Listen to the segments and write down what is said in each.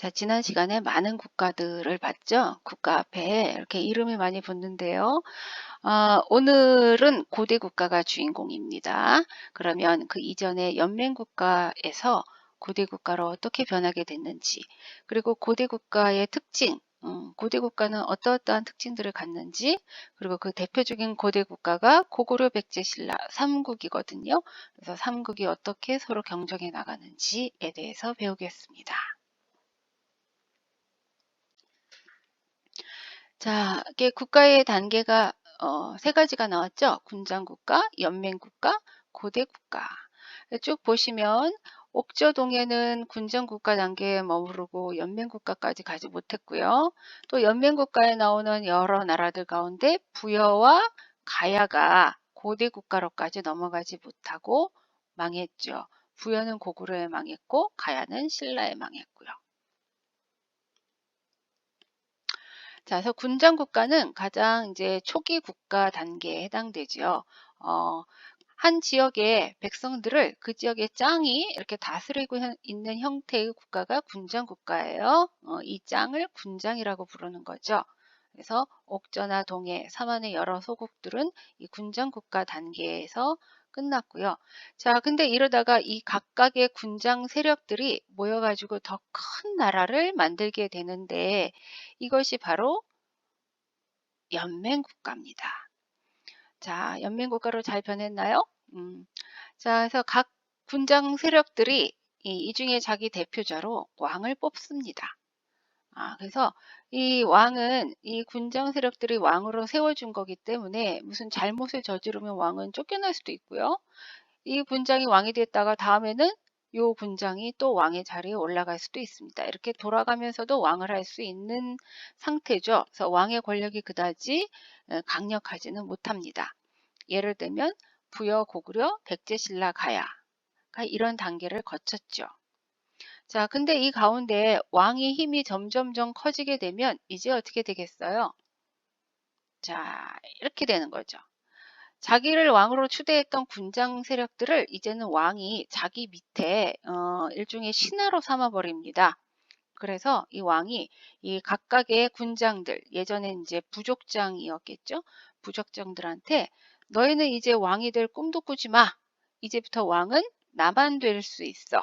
자, 지난 시간에 많은 국가들을 봤죠? 국가 앞에 이렇게 이름이 많이 붙는데요. 아, 오늘은 고대 국가가 주인공입니다. 그러면 그 이전에 연맹 국가에서 고대 국가로 어떻게 변하게 됐는지, 그리고 고대 국가의 특징, 음, 고대 국가는 어떠어떠한 특징들을 갖는지, 그리고 그 대표적인 고대 국가가 고구려 백제 신라 삼국이거든요. 그래서 삼국이 어떻게 서로 경쟁해 나가는지에 대해서 배우겠습니다. 자, 이게 국가의 단계가 어, 세 가지가 나왔죠. 군장 국가, 연맹 국가, 고대 국가. 쭉 보시면 옥저동에는 군정국가 단계에 머무르고 연맹국가까지 가지 못했고요. 또 연맹국가에 나오는 여러 나라들 가운데 부여와 가야가 고대국가로까지 넘어가지 못하고 망했죠. 부여는 고구려에 망했고 가야는 신라에 망했고요. 자, 그래서 군장 국가는 가장 이제 초기 국가 단계에 해당되죠. 어, 한 지역의 백성들을 그 지역의 짱이 이렇게 다스리고 있는 형태의 국가가 군장 국가예요. 어, 이 짱을 군장이라고 부르는 거죠. 그래서 옥저나 동해, 삼안의 여러 소국들은 이 군장 국가 단계에서 끝났고요. 자, 근데 이러다가 이 각각의 군장 세력들이 모여가지고 더 큰 나라를 만들게 되는데 이것이 바로 연맹국가입니다. 자, 연맹국가로 잘 변했나요? 음, 자, 그래서 각 군장 세력들이 이, 이 중에 자기 대표자로 왕을 뽑습니다. 아, 그래서 이 왕은 이 군장 세력들이 왕으로 세워준 거기 때문에 무슨 잘못을 저지르면 왕은 쫓겨날 수도 있고요. 이 군장이 왕이 됐다가 다음에는 요 군장이 또 왕의 자리에 올라갈 수도 있습니다. 이렇게 돌아가면서도 왕을 할 수 있는 상태죠. 그래서 왕의 권력이 그다지 강력하지는 못합니다. 예를 들면 부여, 고구려, 백제, 신라, 가야가 이런 단계를 거쳤죠. 자, 근데 이 가운데 왕의 힘이 점점점 커지게 되면 이제 어떻게 되겠어요? 자, 이렇게 되는 거죠. 자기를 왕으로 추대했던 군장 세력들을 이제는 왕이 자기 밑에 어, 일종의 신하로 삼아버립니다. 그래서 이 왕이 이 각각의 군장들, 예전에 이제 부족장이었겠죠? 부족장들한테 너희는 이제 왕이 될 꿈도 꾸지 마. 이제부터 왕은 나만 될 수 있어.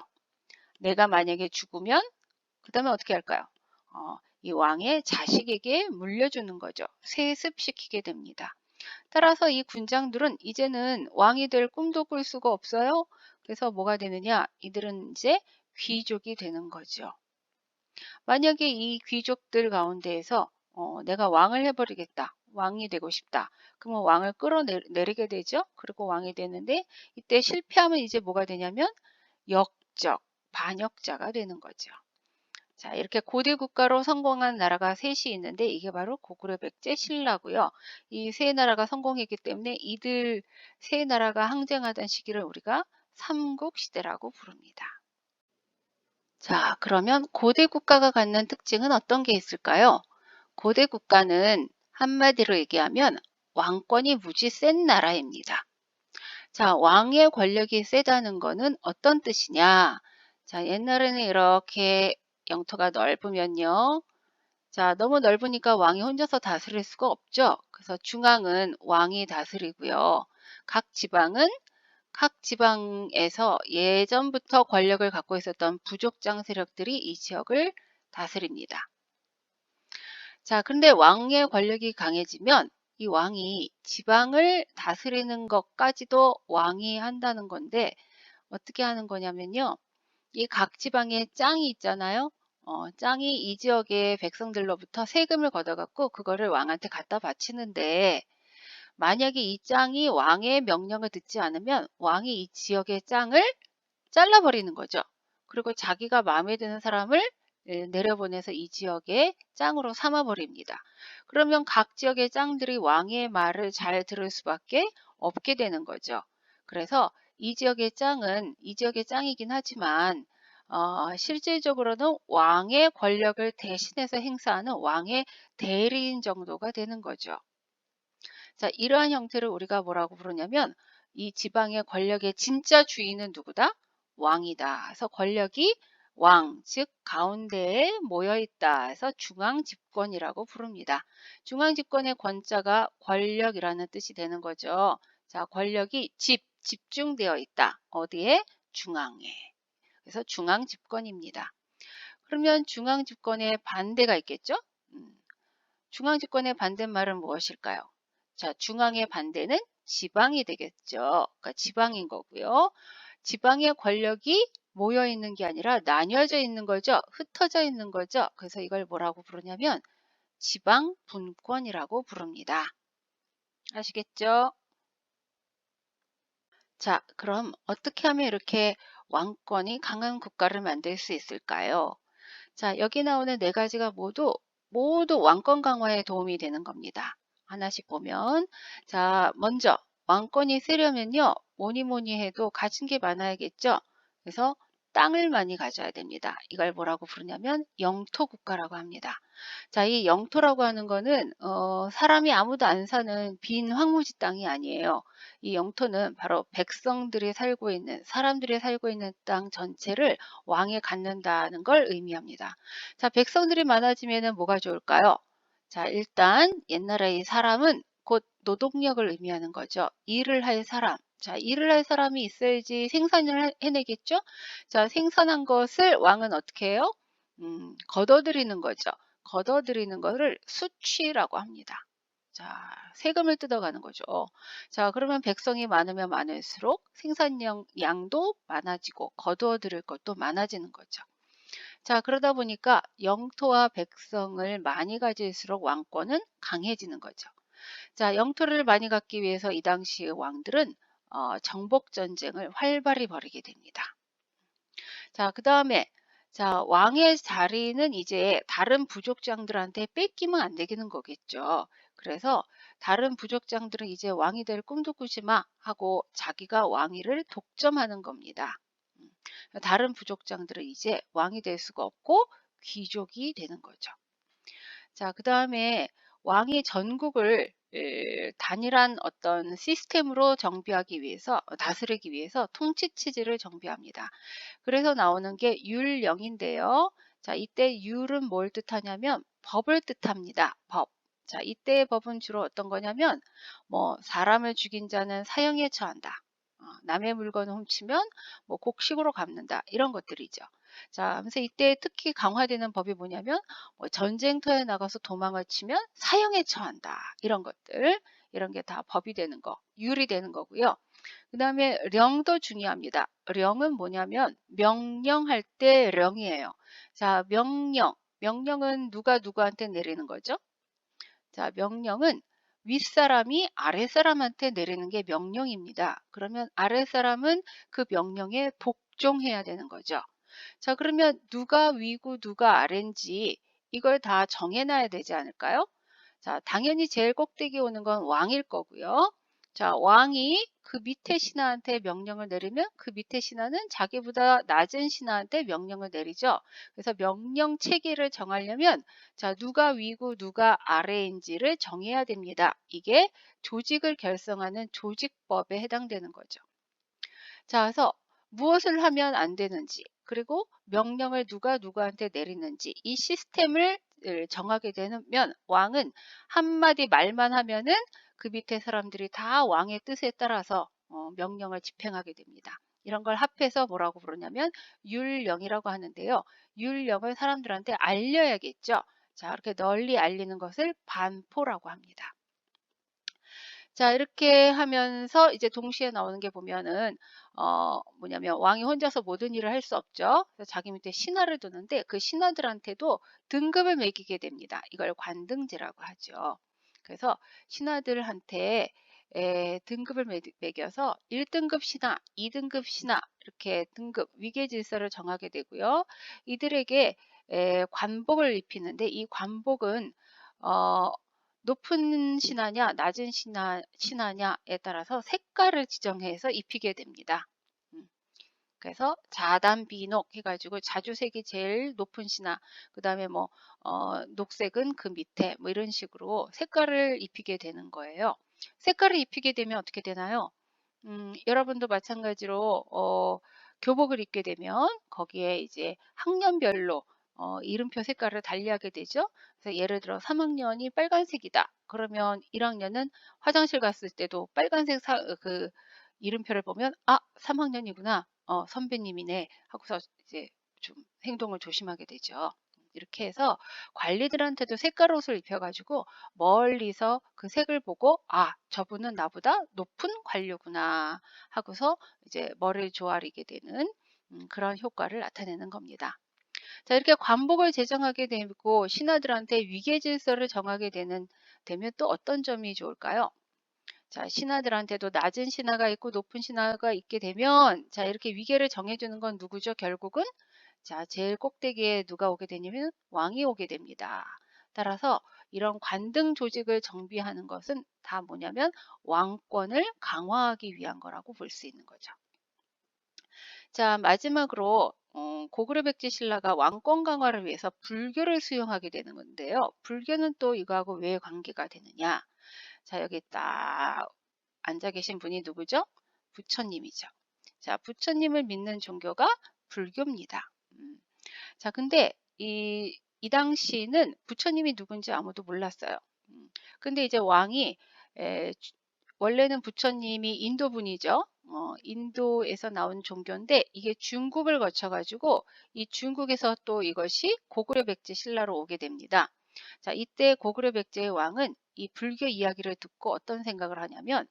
내가 만약에 죽으면 그 다음에 어떻게 할까요? 어, 이 왕의 자식에게 물려주는 거죠. 세습시키게 됩니다. 따라서 이 군장들은 이제는 왕이 될 꿈도 꿀 수가 없어요. 그래서 뭐가 되느냐? 이들은 이제 귀족이 되는 거죠. 만약에 이 귀족들 가운데에서 어, 내가 왕을 해버리겠다. 왕이 되고 싶다. 그러면 왕을 끌어내리게 되죠. 그리고 왕이 되는데 이때 실패하면 이제 뭐가 되냐면 역적, 반역자가 되는 거죠. 자, 이렇게 고대 국가로 성공한 나라가 셋이 있는데 이게 바로 고구려 백제 신라고요. 이 세 나라가 성공했기 때문에 이들 세 나라가 항쟁하던 시기를 우리가 삼국 시대라고 부릅니다. 자, 그러면 고대 국가가 갖는 특징은 어떤 게 있을까요? 고대 국가는 한마디로 얘기하면 왕권이 무지 센 나라입니다. 자, 왕의 권력이 세다는 것은 어떤 뜻이냐? 자, 옛날에는 이렇게 영토가 넓으면요. 자, 너무 넓으니까 왕이 혼자서 다스릴 수가 없죠. 그래서 중앙은 왕이 다스리고요. 각 지방은 각 지방에서 예전부터 권력을 갖고 있었던 부족장 세력들이 이 지역을 다스립니다. 자, 그런데 왕의 권력이 강해지면 이 왕이 지방을 다스리는 것까지도 왕이 한다는 건데 어떻게 하는 거냐면요. 이 각 지방에 짱이 있잖아요. 어, 짱이 이 지역의 백성들로부터 세금을 걷어갖고 그거를 왕한테 갖다 바치는데 만약에 이 짱이 왕의 명령을 듣지 않으면 왕이 이 지역의 짱을 잘라버리는 거죠. 그리고 자기가 마음에 드는 사람을 내려보내서 이 지역의 짱으로 삼아버립니다. 그러면 각 지역의 짱들이 왕의 말을 잘 들을 수밖에 없게 되는 거죠. 그래서 이 지역의 짱은 이 지역의 짱이긴 하지만 어, 실질적으로는 왕의 권력을 대신해서 행사하는 왕의 대리인 정도가 되는 거죠. 자, 이러한 형태를 우리가 뭐라고 부르냐면 이 지방의 권력의 진짜 주인은 누구다? 왕이다. 그래서 권력이 왕, 즉 가운데에 모여 있다 해서 중앙 집권이라고 부릅니다. 중앙 집권의 권자가 권력이라는 뜻이 되는 거죠. 자, 권력이 집, 집중되어 있다. 어디에? 중앙에. 그래서 중앙 집권입니다. 그러면 중앙 집권의 반대가 있겠죠? 음, 중앙 집권의 반대말은 무엇일까요? 자, 중앙의 반대는 지방이 되겠죠. 그러니까 지방인 거고요. 지방의 권력이 모여 있는 게 아니라 나뉘어져 있는 거죠. 흩어져 있는 거죠. 그래서 이걸 뭐라고 부르냐면 지방 분권이라고 부릅니다. 아시겠죠? 자, 그럼 어떻게 하면 이렇게 왕권이 강한 국가를 만들 수 있을까요? 자, 여기 나오는 네 가지가 모두 모두 왕권 강화에 도움이 되는 겁니다. 하나씩 보면 자, 먼저 왕권이 쓰려면요. 뭐니 뭐니 해도 가진 게 많아야겠죠. 그래서 땅을 많이 가져야 됩니다. 이걸 뭐라고 부르냐면 영토 국가라고 합니다. 자, 이 영토라고 하는 거는 어, 사람이 아무도 안 사는 빈 황무지 땅이 아니에요. 이 영토는 바로 백성들이 살고 있는 사람들이 살고 있는 땅 전체를 왕에 갖는다는 걸 의미합니다. 자, 백성들이 많아지면 뭐가 좋을까요? 자, 일단 옛날에 이 사람은 곧 노동력을 의미하는 거죠. 일을 할 사람. 자, 일을 할 사람이 있어야지 생산을 해내겠죠? 자, 생산한 것을 왕은 어떻게 해요? 음, 걷어들이는 거죠. 걷어들이는 것을 수취라고 합니다. 자, 세금을 뜯어가는 거죠. 자, 그러면 백성이 많으면 많을수록 생산량도 많아지고 거두어들일 것도 많아지는 거죠. 자, 그러다 보니까 영토와 백성을 많이 가질수록 왕권은 강해지는 거죠. 자, 영토를 많이 갖기 위해서 이 당시의 왕들은 어, 정복 전쟁을 활발히 벌이게 됩니다. 자, 그 다음에 자, 왕의 자리는 이제 다른 부족장들한테 뺏기면 안 되겠는 거겠죠. 그래서 다른 부족장들은 이제 왕이 될 꿈도 꾸지 마 하고 자기가 왕위를 독점하는 겁니다. 음, 다른 부족장들은 이제 왕이 될 수가 없고 귀족이 되는 거죠. 자, 그 다음에 왕이 전국을 단일한 어떤 시스템으로 정비하기 위해서 다스리기 위해서 통치 체제를 정비합니다. 그래서 나오는 게 율령인데요. 자, 이때 율은 뭘 뜻하냐면 법을 뜻합니다. 법. 자, 이때의 법은 주로 어떤 거냐면 뭐 사람을 죽인 자는 사형에 처한다. 어, 남의 물건을 훔치면 뭐 곡식으로 갚는다. 이런 것들이죠. 자, 그래서 이때 특히 강화되는 법이 뭐냐면 뭐 전쟁터에 나가서 도망을 치면 사형에 처한다. 이런 것들. 이런 게 다 법이 되는 거, 율이 되는 거고요. 그 다음에 령도 중요합니다. 령은 뭐냐면 명령할 때 령이에요. 자, 명령. 명령은 누가 누구한테 내리는 거죠? 자, 명령은 윗사람이 아랫사람한테 내리는 게 명령입니다. 그러면 아랫사람은 그 명령에 복종해야 되는 거죠. 자, 그러면 누가 위고 누가 아래인지 이걸 다 정해놔야 되지 않을까요? 자, 당연히 제일 꼭대기 오는 건 왕일 거고요. 자, 왕이 그 밑에 신하한테 명령을 내리면 그 밑에 신하는 자기보다 낮은 신하한테 명령을 내리죠. 그래서 명령 체계를 정하려면 자, 누가 위고 누가 아래인지를 정해야 됩니다. 이게 조직을 결성하는 조직법에 해당되는 거죠. 자, 그래서 무엇을 하면 안 되는지 그리고 명령을 누가 누구한테 내리는지 이 시스템을 정하게 되면 왕은 한마디 말만 하면은 그 밑에 사람들이 다 왕의 뜻에 따라서 어, 명령을 집행하게 됩니다. 이런 걸 합해서 뭐라고 부르냐면 율령이라고 하는데요. 율령을 사람들한테 알려야겠죠. 자, 이렇게 널리 알리는 것을 반포라고 합니다. 자, 이렇게 하면서 이제 동시에 나오는 게 보면은 어, 뭐냐면 왕이 혼자서 모든 일을 할 수 없죠. 자기 밑에 신하를 두는데 그 신하들한테도 등급을 매기게 됩니다. 이걸 관등제라고 하죠. 그래서 신하들한테 에, 등급을 매겨서 1등급 신하, 2등급 신하 이렇게 등급 위계 질서를 정하게 되고요. 이들에게 에, 관복을 입히는데 이 관복은 어, 높은 신하냐 낮은 신하, 신하냐에 따라서 색깔을 지정해서 입히게 됩니다. 음. 그래서 자단 비녹 해가지고 자주색이 제일 높은 신하 그 다음에 뭐 어, 녹색은 그 밑에 뭐 이런 식으로 색깔을 입히게 되는 거예요. 색깔을 입히게 되면 어떻게 되나요? 음, 여러분도 마찬가지로 어, 교복을 입게 되면 거기에 이제 학년별로 어, 이름표 색깔을 달리하게 되죠. 그래서 예를 들어 3학년이 빨간색이다. 그러면 1학년은 화장실 갔을 때도 빨간색 사, 그 이름표를 보면 아 3학년이구나. 어, 선배님이네 하고서 이제 좀 행동을 조심하게 되죠. 이렇게 해서 관리들한테도 색깔 옷을 입혀가지고 멀리서 그 색을 보고 아 저분은 나보다 높은 관료구나 하고서 이제 머리를 조아리게 되는 음, 그런 효과를 나타내는 겁니다. 자 이렇게 관복을 제정하게 되고 신하들한테 위계 질서를 정하게 되는 되면 또 어떤 점이 좋을까요? 자 신하들한테도 낮은 신하가 있고 높은 신하가 있게 되면 자 이렇게 위계를 정해주는 건 누구죠? 결국은 자, 제일 꼭대기에 누가 오게 되냐면 왕이 오게 됩니다. 따라서 이런 관등 조직을 정비하는 것은 다 뭐냐면 왕권을 강화하기 위한 거라고 볼 수 있는 거죠. 자, 마지막으로 어, 고구려 백제 신라가 왕권 강화를 위해서 불교를 수용하게 되는 건데요. 불교는 또 이거하고 왜 관계가 되느냐? 자, 여기 딱 앉아 계신 분이 누구죠? 부처님이죠. 자, 부처님을 믿는 종교가 불교입니다. 음. 자, 근데 이, 이 당시는 부처님이 누군지 아무도 몰랐어요. 음. 근데 이제 왕이 에, 원래는 부처님이 인도 분이죠. 어, 인도에서 나온 종교인데 이게 중국을 거쳐가지고 이 중국에서 또 이것이 고구려 백제 신라로 오게 됩니다. 자, 이때 고구려 백제의 왕은 이 불교 이야기를 듣고 어떤 생각을 하냐면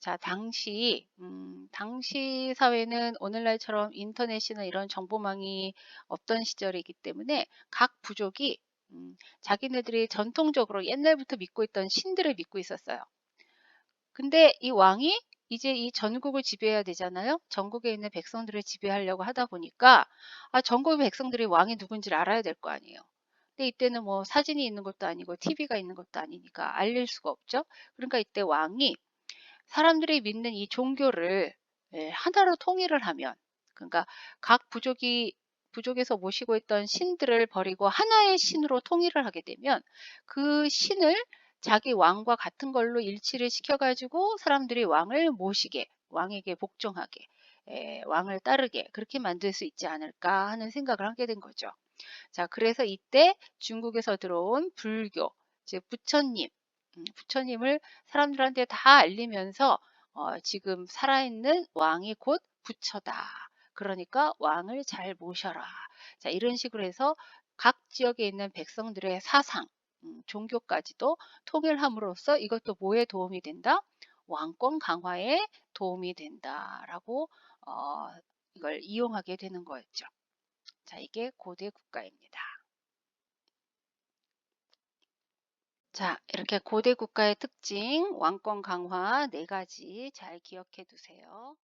자, 당시, 음, 당시 사회는 오늘날처럼 인터넷이나 이런 정보망이 없던 시절이기 때문에 각 부족이 음, 자기네들이 전통적으로 옛날부터 믿고 있던 신들을 믿고 있었어요. 근데 이 왕이 이제 이 전국을 지배해야 되잖아요. 전국에 있는 백성들을 지배하려고 하다 보니까 아, 전국의 백성들이 왕이 누군지를 알아야 될 거 아니에요. 근데 이때는 뭐 사진이 있는 것도 아니고 TV가 있는 것도 아니니까 알릴 수가 없죠. 그러니까 이때 왕이 사람들이 믿는 이 종교를 예, 하나로 통일을 하면 그러니까 각 부족이 부족에서 모시고 있던 신들을 버리고 하나의 신으로 통일을 하게 되면 그 신을 자기 왕과 같은 걸로 일치를 시켜가지고 사람들이 왕을 모시게 왕에게 복종하게 에, 왕을 따르게 그렇게 만들 수 있지 않을까 하는 생각을 하게 된 거죠. 자 그래서 이때 중국에서 들어온 불교 즉 부처님 음, 부처님을 사람들한테 다 알리면서 어, 지금 살아있는 왕이 곧 부처다. 그러니까 왕을 잘 모셔라. 자, 이런 식으로 해서 각 지역에 있는 백성들의 사상, 음, 종교까지도 통일함으로써 이것도 뭐에 도움이 된다? 왕권 강화에 도움이 된다라고 어, 이걸 이용하게 되는 거였죠. 자, 이게 고대 국가입니다. 자, 이렇게 고대 국가의 특징, 왕권 강화 네 가지 잘 기억해 두세요.